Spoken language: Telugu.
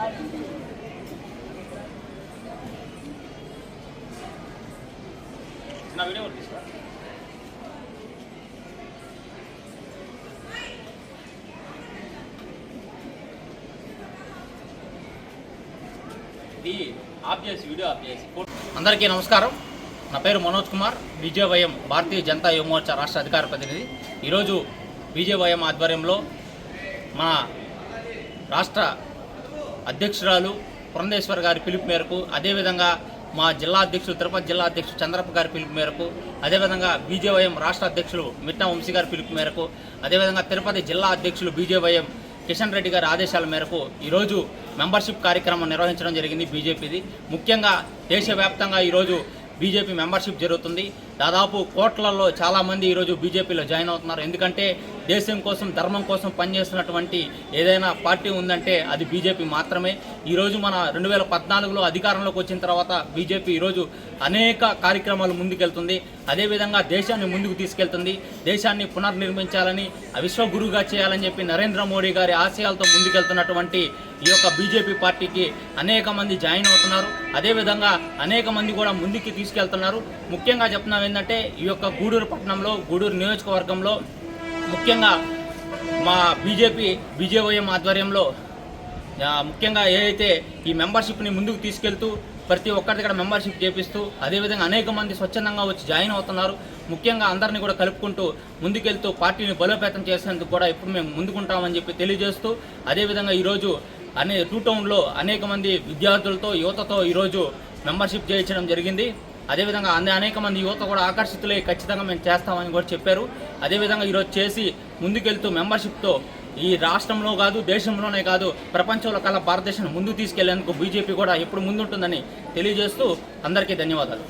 నా వీడియో తీసుకురా వీడియో ఆఫ్ అందరికీ నమస్కారం. నా పేరు మనోజ్ కుమార్ బీజేవైఎం భారతీయ జనతా యువమోర్చా రాష్ట్ర అధికార ప్రతినిధి. ఈరోజు బీజేవైఎం ఆధ్వర్యంలో మన రాష్ట్ర అధ్యక్షురాలు పురంధేశ్వర్ గారి పిలుపు మేరకు అదేవిధంగా మా జిల్లా అధ్యక్షులు తిరుపతి జిల్లా అధ్యక్షులు చంద్రప్ప గారి పిలుపు మేరకు అదేవిధంగా బీజేవైఎం రాష్ట్ర అధ్యక్షులు మిట్టా వంశీ గారి పిలుపు మేరకు అదేవిధంగా తిరుపతి జిల్లా అధ్యక్షులు బీజేవైఎం కిషన్ రెడ్డి గారి ఆదేశాల మేరకు ఈరోజు మెంబర్షిప్ కార్యక్రమం నిర్వహించడం జరిగింది బీజేపీది. ముఖ్యంగా దేశవ్యాప్తంగా ఈరోజు బీజేపీ మెంబర్షిప్ జరుగుతుంది. దాదాపు కోట్లలో చాలామంది ఈరోజు బీజేపీలో జాయిన్ అవుతున్నారు. ఎందుకంటే దేశం కోసం ధర్మం కోసం పనిచేస్తున్నటువంటి ఏదైనా పార్టీ ఉందంటే అది బీజేపీ మాత్రమే. ఈరోజు మన రెండు వేల పద్నాలుగులో అధికారంలోకి వచ్చిన తర్వాత బీజేపీ ఈరోజు అనేక కార్యక్రమాలు ముందుకెళ్తుంది. అదేవిధంగా దేశాన్ని ముందుకు తీసుకెళ్తుంది. దేశాన్ని పునర్నిర్మించాలని విశ్వగురువుగా చేయాలని చెప్పి నరేంద్ర మోడీ గారి ఆశయాలతో ముందుకెళ్తున్నటువంటి ఈ యొక్క బీజేపీ పార్టీకి అనేక మంది జాయిన్ అవుతున్నారు. అదేవిధంగా అనేక మంది కూడా ముందుకి తీసుకెళ్తున్నారు. ముఖ్యంగా చెప్తున్నాం ఏంటంటే ఈ యొక్క గూడూరు పట్టణంలో గూడూరు నియోజకవర్గంలో ముఖ్యంగా మా బీజేపీ బీజేవైఎం ఆధ్వర్యంలో ముఖ్యంగా ఏదైతే ఈ మెంబర్షిప్ని ముందుకు తీసుకెళ్తూ ప్రతి ఒక్కరి దగ్గర మెంబర్షిప్ చేపిస్తూ అదేవిధంగా అనేక మంది స్వచ్ఛందంగా వచ్చి జాయిన్ అవుతున్నారు. ముఖ్యంగా అందరినీ కూడా కలుపుకుంటూ ముందుకెళ్తూ పార్టీని బలోపేతం చేసేందుకు కూడా ఇప్పుడు మేము ముందుకుంటామని చెప్పి తెలియజేస్తూ అదేవిధంగా ఈరోజు అనే టూ టౌన్లో అనేక మంది విద్యార్థులతో యువతతో ఈరోజు మెంబర్షిప్ చేయించడం జరిగింది. అదేవిధంగా అందే అనేక మంది యువత కూడా ఆకర్షితులై ఖచ్చితంగా మేము చేస్తామని కూడా చెప్పారు. అదేవిధంగా ఈరోజు చేసి ముందుకెళ్తూ మెంబర్షిప్తో ఈ రాష్ట్రంలో కాదు దేశంలోనే కాదు ప్రపంచంలో కల భారతదేశాన్ని ముందుకు తీసుకెళ్ళేందుకు బీజేపీ కూడా ఎప్పుడు ముందుంటుందని తెలియజేస్తూ అందరికీ ధన్యవాదాలు.